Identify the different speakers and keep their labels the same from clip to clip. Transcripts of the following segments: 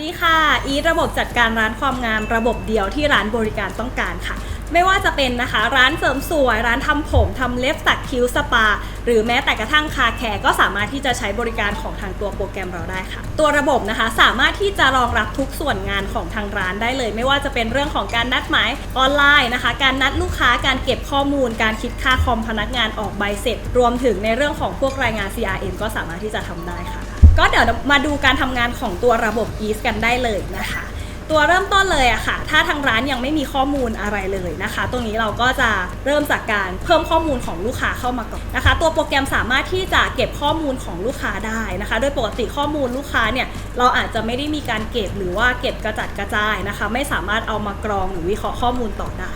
Speaker 1: ดีค่ะ อีทระบบจัดการร้านความงามระบบเดียวที่ร้านบริการต้องการค่ะ ไม่ว่าจะเป็นนะคะ ร้านเสริมสวย ร้านทำผมทำเล็บสักคิ้วสปา หรือแม้แต่กระทั่งคาแคร์ก็สามารถที่จะใช้บริการของทางตัวโปรแกรมเราได้ค่ะ ตัวระบบนะคะสามารถที่จะรองรับทุกส่วนงานของทางร้านได้เลย ไม่ว่าจะเป็นเรื่องของการนัดหมายออนไลน์นะคะ การนัดลูกค้าการเก็บข้อมูล การคิดค่าคอมพนักงานออกใบเสร็จ รวมถึงในเรื่องของพวกรายงาน CRM ก็สามารถที่จะทำได้ค่ะ ก็เดี๋ยวมาดูการทำงานของตัวระบบ e a s กันได้เลยนะคะ ตัวเริ่มต้นเลยอะค่ะ ถ้าทางร้านยังไม่มีข้อมูลอะไรเลยนะคะ ตรงนี้เราก็จะเริ่มจากการเพิ่มข้อมูลของลูกค้าเข้ามาก่อนนะคะ ตัวโปรแกรมสามารถที่จะเก็บข้อมูลของลูกค้าได้นะคะ โดยปกติข้อมูลลูกค้าเนี่ยเราอาจจะไม่ได้มีการเก็บหรือว่าเก็บกระจัดกระจายนะคะ ไม่สามารถเอามากรองหรือวิเคราะห์ข้อมูลต่อได้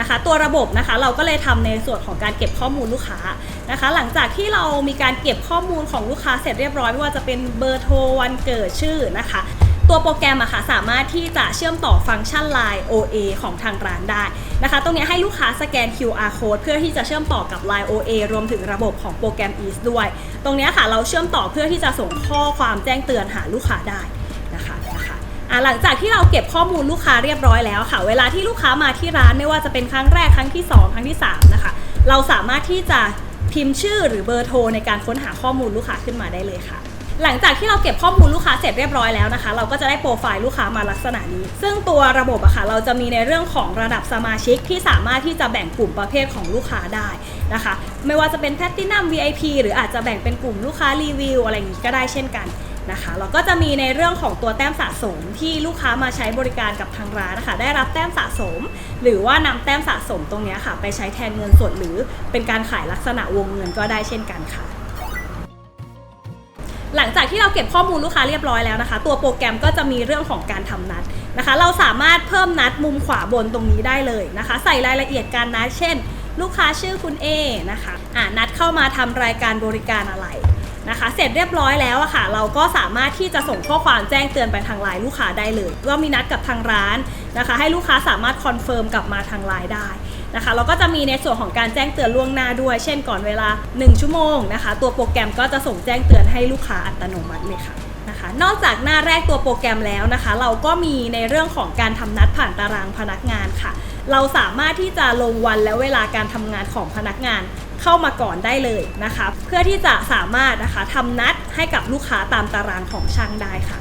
Speaker 1: นะคะ ตัวระบบนะคะเราก็เลยทำในส่วนของการเก็บข้อมูลลูกค้านะคะ หลังจากที่เรามีการเก็บข้อมูลของลูกค้าเสร็จเรียบร้อยไม่ว่าจะเป็นเบอร์โทรวันเกิดชื่อนะคะตัวโปรแกรมอะค่ะสามารถที่จะเชื่อมต่อฟังก์ชัน Line OA ของทางร้านได้นะคะ ตรงนี้ให้ลูกค้าสแกน QR code เพื่อที่จะเชื่อมต่อกับ Line OA รวมถึงระบบของโปรแกรม Ease ด้วย ตรงนี้ค่ะเราเชื่อมต่อเพื่อที่จะส่งข้อความแจ้งเตือนหาลูกค้าได้ หลังจากที่เราเก็บข้อมูลลูกค้าเรียบร้อยแล้วค่ะ เวลาที่ลูกค้ามาที่ร้านไม่ว่าจะเป็นครั้งแรกครั้งที่ 2 ครั้งที่ 3 นะคะ เราสามารถที่จะพิมพ์ชื่อหรือเบอร์โทรในการค้นหาข้อมูลลูกค้าขึ้นมาได้เลยค่ะ หลังจากที่เราเก็บข้อมูลลูกค้าเสร็จเรียบร้อยแล้วนะคะ เราก็จะได้โปรไฟล์ลูกค้ามาลักษณะนี้ ซึ่งตัวระบบอะค่ะเราจะมีในเรื่องของระดับสมาชิกที่สามารถที่จะแบ่งกลุ่มประเภทของลูกค้าได้นะคะ ไม่ว่าจะเป็นแพลตินัม VIP หรืออาจจะแบ่งเป็นกลุ่มลูกค้ารีวิวอะไรอย่างนี้ก็ได้เช่นกัน นะคะเราก็จะมีในเรื่องของตัวแต้มสะสมที่ลูกค้ามาใช้บริการกับทางร้านนะคะได้รับแต้มสะสม หรือว่านำแต้มสะสมตรงนี้ค่ะ ไปใช้แทนเงินสดหรือเป็นการขายลักษณะวงเงินก็ได้เช่นกันค่ะหลังจากที่เราเก็บข้อมูลลูกค้าเรียบร้อยแล้วนะคะ ตัวโปรแกรมก็จะมีเรื่องของการทำนัดนะคะ เราสามารถเพิ่มนัดมุมขวาบนตรงนี้ได้เลยนะคะ ใส่รายละเอียดการนัดเช่น ลูกค้าชื่อคุณ A นะคะอ่านัดเข้ามาทำรายการบริการอะไร นะคะ เสร็จเรียบร้อยแล้วอะค่ะ เราก็สามารถที่จะส่งข้อความแจ้งเตือนไปทางไลน์ลูกค้าได้เลยว่ามีนัดกับทางร้านนะคะ ให้ลูกค้าสามารถคอนเฟิร์มกลับมาทางไลน์ได้นะคะเราก็จะมีในส่วนของการแจ้งเตือนล่วงหน้าด้วย เช่นก่อนเวลา 1 ชั่วโมงนะคะ ตัวโปรแกรมก็จะส่งแจ้งเตือนให้ลูกค้าอัตโนมัติเลยค่ะนะคะ นอกจากหน้าแรกตัวโปรแกรมแล้วนะคะ เราก็มีในเรื่องของการทำนัดผ่านตารางพนักงานค่ะ เราสามารถที่จะลงวันและเวลาการทำงานของพนักงาน เข้ามาก่อนได้เลยนะคะ เพื่อที่จะสามารถนะคะทำนัดให้กับลูกค้าตามตารางของช่างได้ค่ะ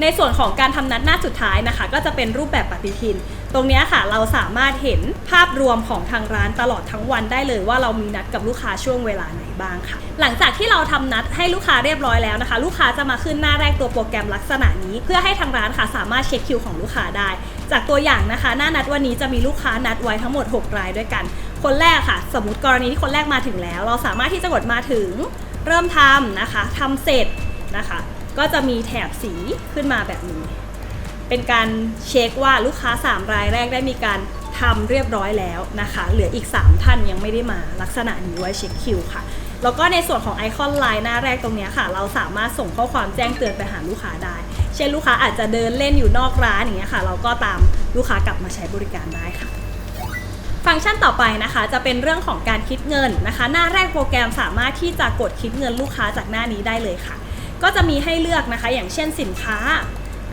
Speaker 1: ในส่วนของการทำนัดหน้าสุดท้ายนะคะ ก็จะเป็นรูปแบบปฏิทิน ตรงนี้ค่ะเราสามารถเห็นภาพรวมของทางร้านตลอดทั้งวันได้เลยว่าเรามีนัดกับลูกค้าช่วงเวลาไหนบ้างค่ะ หลังจากที่เราทำนัดให้ลูกค้าเรียบร้อยแล้วนะคะ ลูกค้าจะมาขึ้นหน้าแรกตัวโปรแกรมลักษณะนี้ เพื่อให้ทางร้านค่ะสามารถเช็คคิวของลูกค้าได้ จากตัวอย่างนะคะ หน้านัดวันนี้จะมีลูกค้านัดไว้ทั้งหมด 6 รายด้วยกันคนแรกค่ะ สมมติกรณีที่คนแรกมาถึงแล้ว เราสามารถที่จะกดมาถึงเริ่มทำนะคะทำเสร็จนะคะ ก็จะมีแถบสีขึ้นมาแบบนี้ เป็นการเช็คว่าลูกค้า 3 รายแรกได้มีการทำเรียบร้อยแล้วนะคะ เหลืออีก 3 ท่านยังไม่ได้มาลักษณะนี้ไว้เช็คคิวค่ะ แล้วก็ในส่วนของไอคอนไลน์หน้าแรกตรงนี้ค่ะ เราสามารถส่งข้อความแจ้งเตือนไปหาลูกค้าได้ เช่นลูกค้าอาจจะเดินเล่นอยู่นอกร้านอย่างเงี้ยค่ะ เราก็ตามลูกค้ากลับมาใช้บริการได้ค่ะ ฟังก์ชันต่อไปนะคะ จะเป็นเรื่องของการคิดเงินนะคะ หน้าแรกโปรแกรมสามารถที่จะกดคิดเงินลูกค้าจากหน้านี้ได้เลยค่ะ ก็จะมีให้เลือกนะคะ อย่างเช่นสินค้า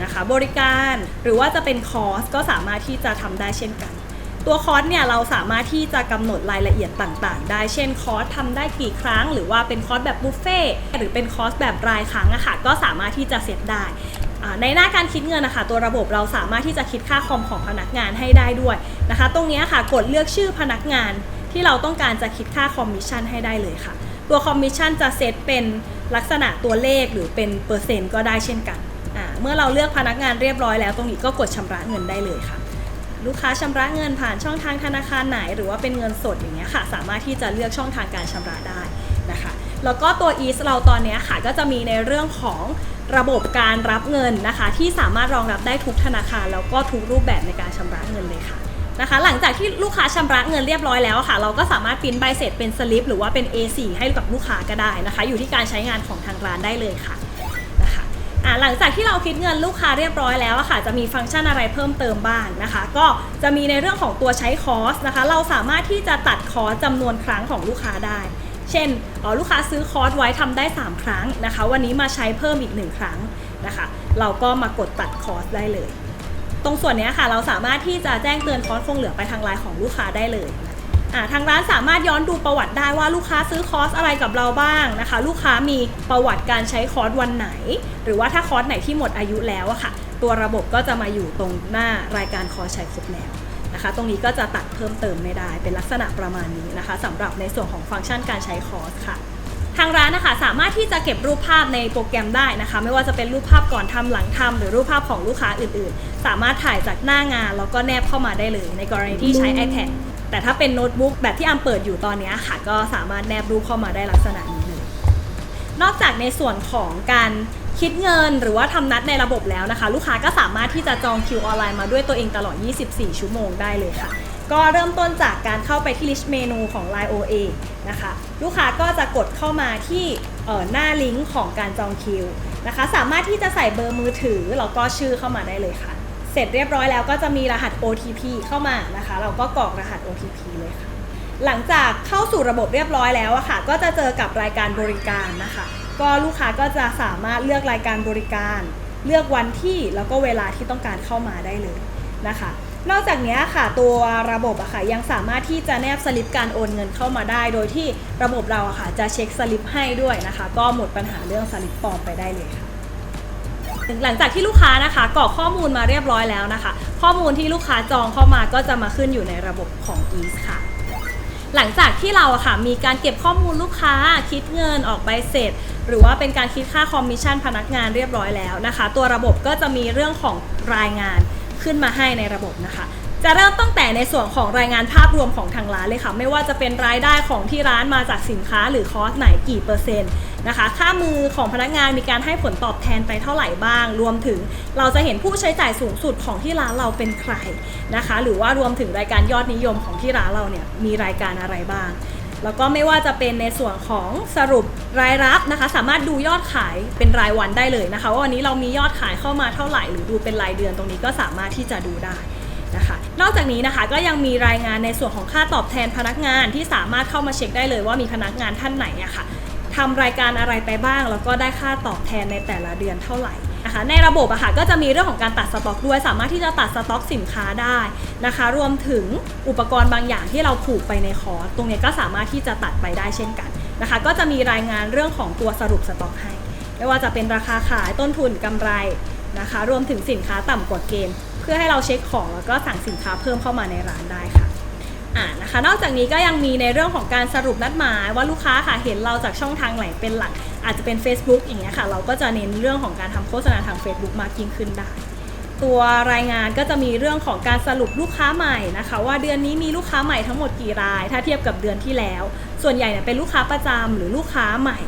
Speaker 1: นะคะ บริการหรือว่าจะเป็นคอร์สก็สามารถที่จะทำได้เช่นกัน ตัวคอร์สเนี่ยเราสามารถที่จะกำหนดรายละเอียดต่างๆ ได้เช่นคอร์สทำได้กี่ครั้ง หรือว่าเป็นคอร์สแบบบุฟเฟ่ต์หรือเป็นคอร์สแบบรายครั้งอะค่ะก็สามารถที่จะเซตได้ ในหน้าการคิดเงินนะคะตัวระบบเราสามารถที่จะคิดค่าคอมของพนักงานให้ได้ด้วยนะคะ ตรงนี้ค่ะกดเลือกชื่อพนักงานที่เราต้องการจะคิดค่าคอมมิชชั่นให้ได้เลยค่ะ ตัวคอมมิชชั่นจะเซตเป็นลักษณะตัวเลขหรือเป็นเปอร์เซ็นต์ก็ได้เช่นกัน เมื่อเราเลือกพนักงานเรียบร้อยแล้ว ตรงนี้ก็กดชำระเงินได้เลยค่ะ ลูกค้าชำระเงินผ่านช่องทางธนาคารไหน หรือว่าเป็นเงินสดอย่างเงี้ยค่ะ สามารถที่จะเลือกช่องทางการชำระได้นะคะ แล้วก็ตัว e เราตอนเนี้ยค่ะก็จะมีในเรื่องของระบบการรับเงินนะคะ ที่สามารถรองรับได้ทุกธนาคารแล้วก็ทุกรูปแบบในการชำระเงินเลยค่ะนะคะ หลังจากที่ลูกค้าชำระเงินเรียบร้อยแล้วค่ะ เราก็สามารถปริ้นใบเสร็จเป็นสลิปหรือว่าเป็น A4 ให้กับลูกค้าก็ได้นะคะ อยู่ที่การใช้งานของทางร้านได้เลยค่ะ อ่าหลังจากที่เราคิดเงินลูกค้าเรียบร้อยแล้วอะค่ะ จะมีฟังก์ชันอะไรเพิ่มเติมบ้างนะคะ ก็จะมีในเรื่องของตัวใช้คอร์สนะคะ เราสามารถที่จะตัดคอร์สจำนวนครั้งของลูกค้าได้ เช่นออลูกค้าซื้อคอร์สไว้ทำได้ 3 ครั้งนะคะ วันนี้มาใช้เพิ่มอีก 1 ครั้งนะคะ เราก็มากดตัดคอร์สได้เลย ตรงส่วนนี้ค่ะ เราสามารถที่จะแจ้งเตือนคอร์สคงเหลือไปทางไลน์ของลูกค้าได้เลยอ่า ทางร้านสามารถย้อนดูประวัติได้ว่าลูกค้าซื้อคอร์สอะไรกับเราบ้างนะคะ ลูกค้ามีประวัติการใช้คอร์สวันไหน หรือว่าถ้าคอร์สไหนที่หมดอายุแล้วอะค่ะ ตัวระบบก็จะมาอยู่ตรงหน้ารายการคอร์สใช้ครบแล้วนะคะ ตรงนี้ก็จะตัดเพิ่มเติมไม่ได้ เป็นลักษณะประมาณนี้นะคะสำหรับในส่วนของฟังก์ชันการใช้คอร์สค่ะทางร้านนะคะสามารถที่จะเก็บรูปภาพในโปรแกรมได้นะคะ ไม่ว่าจะเป็นรูปภาพก่อนทำหลังทำหรือรูปภาพของลูกค้าอื่นๆ สามารถถ่ายจากหน้างานแล้วก็แนบเข้ามาได้เลย ในกรณีที่ใช้ iPad แต่ถ้าเป็นโน้ตบุ๊กแบบที่อัมเปิดอยู่ตอนนี้ค่ะ ก็สามารถแนบรูปเข้ามาได้ลักษณะนี้เลยนอกจากในส่วนของการคิดเงินหรือว่าทำนัดในระบบแล้วนะคะ ลูกค้าก็สามารถที่จะจองคิวออนไลน์มาด้วยตัวเองตลอด 24 ชั่วโมงได้เลยค่ะ ก็เริ่มต้นจากการเข้าไปที่ list เมนูของ Line OA นะคะ ลูกค้าก็จะกดเข้ามาที่ออหน้าลิงก์ของการจองคิวนะคะ สามารถที่จะใส่เบอร์มือถือแล้วก็ชื่อเข้ามาได้เลยค่ะ เสร็จเรียบร้อยแล้วก็จะมีรหัส OTP เข้ามานะคะ เราก็กรอกรหัส OTP เลยค่ะ หลังจากเข้าสู่ระบบเรียบร้อยแล้วอะค่ะ ก็จะเจอกับรายการบริการนะคะ ก็ลูกค้าก็จะสามารถเลือกรายการบริการ เลือกวันที่แล้วก็เวลาที่ต้องการเข้ามาได้เลยนะคะ นอกจากนี้ค่ะตัวระบบอะค่ะยังสามารถที่จะแนบสลิปการโอนเงินเข้ามาได้ โดยที่ระบบเราอะค่ะจะเช็คสลิปให้ด้วยนะคะ ก็หมดปัญหาเรื่องสลิปปลอมไปได้เลยค่ะ หลังจากที่ลูกค้านะคะกรอกข้อมูลมาเรียบร้อยแล้วนะคะ ข้อมูลที่ลูกค้าจองเข้ามาก็จะมาขึ้นอยู่ในระบบของ Ease ค่ะ หลังจากที่เราค่ะมีการเก็บข้อมูลลูกค้าคิดเงินออกใบเสร็จ หรือว่าเป็นการคิดค่าคอมมิชชั่นพนักงานเรียบร้อยแล้วนะคะ ตัวระบบก็จะมีเรื่องของรายงานขึ้นมาให้ในระบบนะคะ จะเริ่มตั้งแต่ในส่วนของรายงานภาพรวมของทางร้านเลยค่ะ ไม่ว่าจะเป็นรายได้ของที่ร้านมาจากสินค้าหรือคอสไหนกี่เปอร์เซ็นต์นะคะ ค่ามือของพนักงานมีการให้ผลตอบแทนไปเท่าไหร่บ้าง รวมถึงเราจะเห็นผู้ใช้จ่ายสูงสุดของที่ร้านเราเป็นใครนะคะ หรือว่ารวมถึงรายการยอดนิยมของที่ร้านเราเนี่ยมีรายการอะไรบ้างแล้วก็ไม่ว่าจะเป็นในส่วนของสรุปรายรับนะคะ สามารถดูยอดขายเป็นรายวันได้เลยนะคะ ว่าวันนี้เรามียอดขายเข้ามาเท่าไหร่หรือดูเป็นรายเดือนตรงนี้ก็สามารถที่จะดูได้ นะคะ นอกจากนี้นะคะก็ยังมีรายงานในส่วนของค่าตอบแทนพนักงานที่สามารถเข้ามาเช็คได้เลยว่ามีพนักงานท่านไหนอะค่ะทำรายการอะไรไปบ้าง แล้วก็ได้ค่าตอบแทนในแต่ละเดือนเท่าไหร่นะคะในระบบอะค่ะก็จะมีเรื่องของการตัดสต็อกด้วย สามารถที่จะตัดสต็อกสินค้าได้นะคะ รวมถึงอุปกรณ์บางอย่างที่เราผูกไปในคอร์สตรงนี้ก็สามารถที่จะตัดไปได้เช่นกันนะคะ ก็จะมีรายงานเรื่องของตัวสรุปสต็อกให้ ไม่ว่าจะเป็นราคาขายต้นทุนกำไรนะคะ รวมถึงสินค้าต่ำกว่าเกณฑ์ เพื่อให้เราเช็คของแล้วก็สั่งสินค้าเพิ่มเข้ามาในร้านได้ค่ะอ่านะคะนอกจากนี้ก็ยังมีในเรื่องของการสรุปนัดหมาย ว่าลูกค้าค่ะเห็นเราจากช่องทางไหนเป็นหลัก อาจจะเป็น Facebook อย่างเงี้ยค่ะเราก็จะเน้นเรื่องของการทำโฆษณาทาง Facebook มากยิ่งขึ้นได้ ตัวรายงานก็จะมีเรื่องของการสรุปลูกค้าใหม่นะคะ ว่าเดือนนี้มีลูกค้าใหม่ทั้งหมดกี่ราย ถ้าเทียบกับเดือนที่แล้ว ส่วนใหญ่เนี่ยเป็นลูกค้าประจำหรือลูกค้าใหม่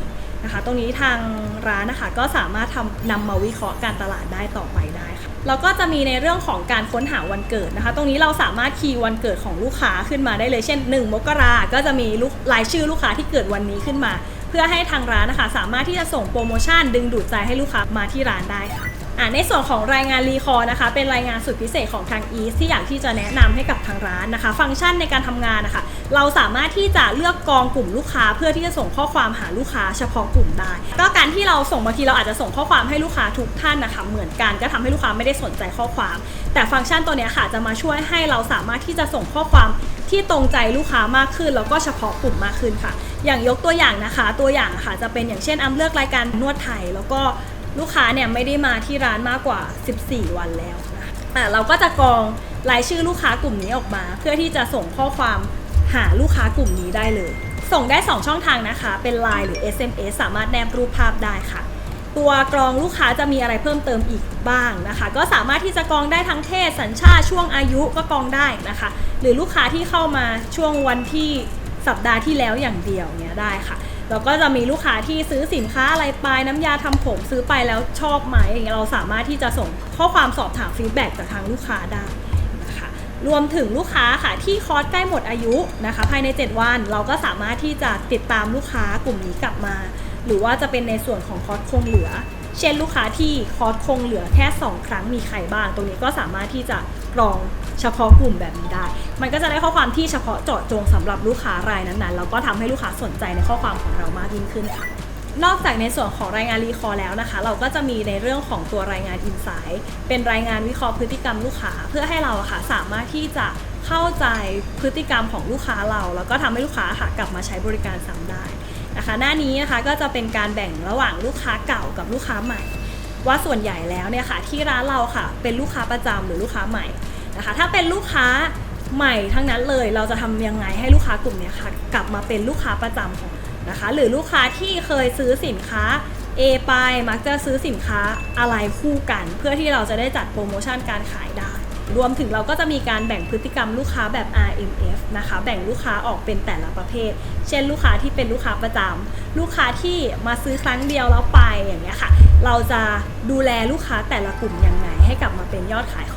Speaker 1: นะคะ ตรงนี้ทางร้านนะคะก็สามารถทำนำมาวิเคราะห์การตลาดได้ต่อไปได้ แล้วก็จะมีในเรื่องของการค้นหาวันเกิดนะคะ ตรงนี้เราสามารถคีย์วันเกิดของลูกค้าขึ้นมาได้เลย เช่น 1 มกราก็จะมีลูกรายชื่อลูกค้าที่เกิดวันนี้ขึ้นมา เพื่อให้ทางร้านนะคะ สามารถที่จะส่งโปรโมชั่นดึงดูดใจให้ลูกค้ามาที่ร้านได้ค่ะ อ่าในส่วนของรายงานรีคอร์นะคะ เป็นรายงานสุดพิเศษของทาง e ีสที่อยากที่จะแนะนำให้กับทางร้านนะคะ ฟังก์ชันในการทำงานนะคะ เราสามารถที่จะเลือกกองกลุ่มลูกค้า เพื่อที่จะส่งข้อความหาลูกค้าเฉพาะกลุ่มได้ ก็การที่เราส่งบางทีเราอาจจะส่งข้อความให้ลูกค้าทุกท่านนะคะ เหมือนกันก็ทำให้ลูกค้าไม่ได้สนใจข้อความ แต่ฟังก์ชันตัวนี้ค่ะจะมาช่วยให้เราสามารถที่จะส่งข้อความที่ตรงใจลูกค้ามากขึ้น แล้วก็เฉพาะกลุ่มมากขึ้นค่ะ อย่างยกตัวอย่างนะคะ ตัวอย่างค่ะจะเป็นอย่างเช่นอ้ํเลือกรายการนวดไทยแล้วก็ ลูกค้าเนี่ยไม่ได้มาที่ร้านมากกว่า 14 วันแล้วนะะเราก็จะกรองรายชื่อลูกค้ากลุ่มนี้ออกมา เพื่อที่จะส่งข้อความหาลูกค้ากลุ่มนี้ได้เลย ส่งได้ 2 ช่องทางนะคะ เป็น Line หรือ SMS สามารถแนบรูปภาพได้ค่ะ ตัวกรองลูกค้าจะมีอะไรเพิ่มเติมอีกบ้างนะคะ ก็สามารถที่จะกรองได้ทั้งเพศสัญชาติช่วงอายุก็กรองได้นะคะ หรือลูกค้าที่เข้ามาช่วงวันที่สัปดาห์ที่แล้วอย่างเดียวเนี้ยได้ค่ะ แล้วก็จะมีลูกค้าที่ซื้อสินค้าอะไรไปน้ำยาทำผมซื้อไปแล้วชอบไหมอย่างเงี้ยเราสามารถที่จะส่งข้อความสอบถามฟีดแบ็กจากทางลูกค้าได้นะคะรวมถึงลูกค้าค่ะที่คอร์สใกล้หมดอายุนะคะภายใน 7 วัน เราก็สามารถที่จะติดตามลูกค้ากลุ่มนี้กลับมา หรือว่าจะเป็นในส่วนของคอร์สคงเหลือ เช่นลูกค้าที่คอร์สคงเหลือแค่ 2 ครั้งมีใครบ้าง ตรงนี้ก็สามารถที่จะกรอง เฉพาะกลุ่มแบบนี้ได้ มันก็จะได้ข้อความที่เฉพาะเจาะจงสำหรับลูกค้ารายนั้นๆแล้วก็ทำให้ลูกค้าสนใจในข้อความของเรามากยิ่งขึ้นค่ะนอกจากในส่วนของรายงานรีคอร์แล้วนะคะ เราก็จะมีในเรื่องของตัวรายงานอินไซต์เป็นรายงานวิเคราะห์พฤติกรรมลูกค้า เพื่อให้เราค่ะสามารถที่จะเข้าใจพฤติกรรมของลูกค้าเรา แล้วก็ทำให้ลูกค้าค่ะกลับมาใช้บริการซ้ำได้นะคะ หน้านี้นะคะก็จะเป็นการแบ่งระหว่างลูกค้าเก่ากับลูกค้าใหม่ ว่าส่วนใหญ่แล้วเนี่ยค่ะที่ร้านเราค่ะ เป็นลูกค้าประจำหรือลูกค้าใหม่ นะคะ ถ้าเป็นลูกค้าใหม่ทั้งนั้นเลย เราจะทำยังไงให้ลูกค้ากลุ่มนี้ค่ะ กลับมาเป็นลูกค้าประจำของนะคะ หรือลูกค้าที่เคยซื้อสินค้า A ไปมักจะซื้อสินค้าอะไรคู่กัน เพื่อที่เราจะได้จัดโปรโมชั่นการขายได้ รวมถึงเราก็จะมีการแบ่งพฤติกรรมลูกค้าแบบ RMF นะคะ แบ่งลูกค้าออกเป็นแต่ละประเภท เช่น ลูกค้าที่เป็นลูกค้าประจำลูกค้าที่มาซื้อครั้งเดียวแล้วไปอย่างเงี้ยค่ะ เราจะดูแลลูกค้าแต่ละกลุ่มยังไง ให้กลับมาเป็นยอดขายของ